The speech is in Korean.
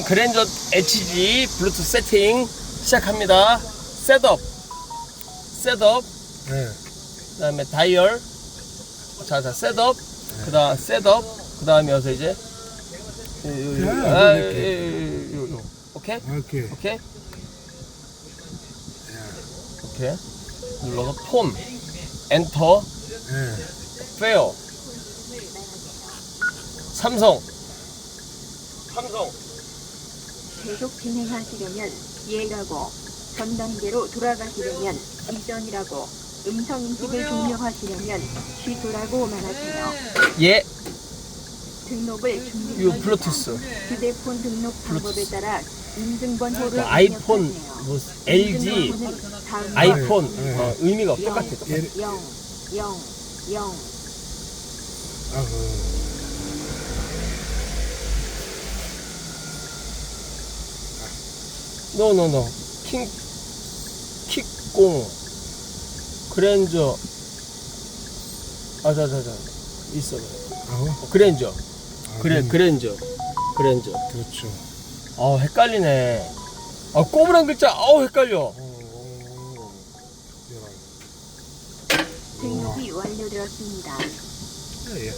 그랜저 HG 블루투스 세팅 시작합니다. 셋업, 셋업, 네. 그 다음에 다이얼, 자 자 셋업, 그 다음 셋업, 그 다음에 여기서 이제 요, 요, 요, 야, 아, 이렇게. 요, 요, 요. 오케이, 오케이. 오케이, 야. 오케이. 눌러서 폰, 엔터, 네. 페어, 삼성, 삼성. 계속 진행하시려면 예라고 전 단계로 돌아가시려면 이전이라고 음성 인식을 종료하시려면 취소라고 말하세요. 예, 등록을 요 준비합니다. 블루투스. 휴대폰 등록 방법에 블루투스. 따라 인증번호를 뭐 아이폰, 입력하세요. 뭐 LG, 다음 아이폰 네. 어, 의미가 영, 똑같아. 똑같아. 예. 영, 영, 영. 아, 그. 노노노 킹 킥공 그랜저 아 자 자 자. 있어. 아우. 그랜저 아, 그래 음, 그랜저 그랜저 그렇죠. 아 헷갈리네. 아 꼬부란 글자. 아우 헷갈려. 오, 오, 오. 등록이 완료되었습니다. 예, 예.